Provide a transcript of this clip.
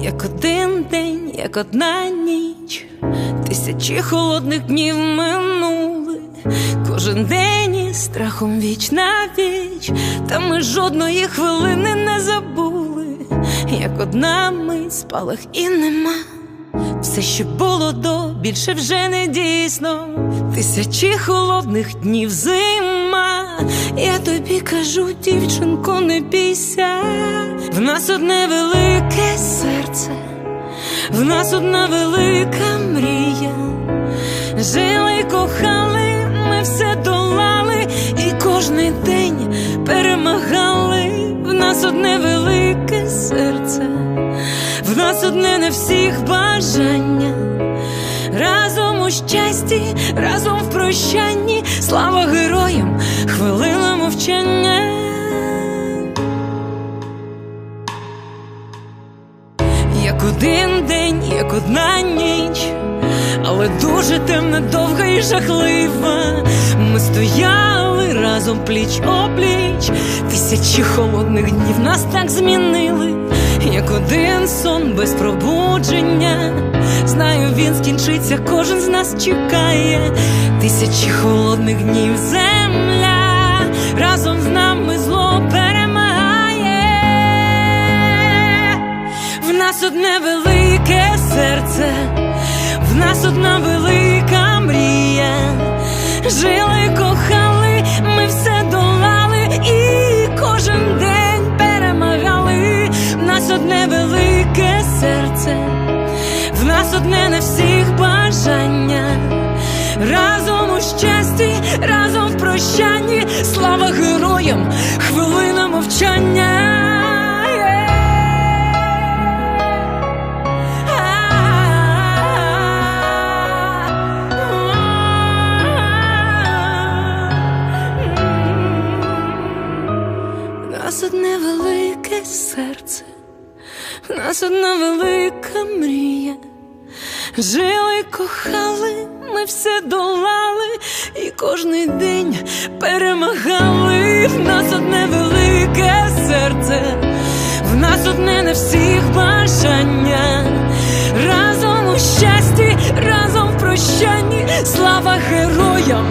як один день, як одна ніч, тисячі холодних днів минули, кожен день із страхом віч на віч, та ми жодної хвилини не забули, як одна мить спалах і нема. Все, що було до, більше вже не дійсно. Тисячі холодних днів зима. Я тобі кажу, дівчинко, не бійся. В нас одне велике серце, в нас одна велика мрія. Жили кохали, ми все долали, і кожний день перемагали. В нас одне велике серце. В нас одне на всіх бажання, разом у щасті, разом в прощанні, слава героям, хвилина Як один день, як одна ніч, але дуже темна, довга і жахлива. Ми стояли разом пліч опліч, тисячі холодних днів нас так змінили, як один сон без пробудження. Знаю, він скінчиться, кожен з нас чекає. Тисячі холодних днів земля разом з нами зло одне велике серце, в нас одна велика мрія. Жили, кохали, ми все долали і кожен день перемагали. В нас одне велике серце, в нас одне на всіх бажання. Разом у щасті, разом в прощанні, слава героям, хвилина нас одне велике серце, в нас одна велика мрія. Жили, кохали, ми все долали, і кожний день перемагали. В нас одне велике серце, в нас одне на всіх бажання. Разом у щасті, разом в прощанні, слава героям,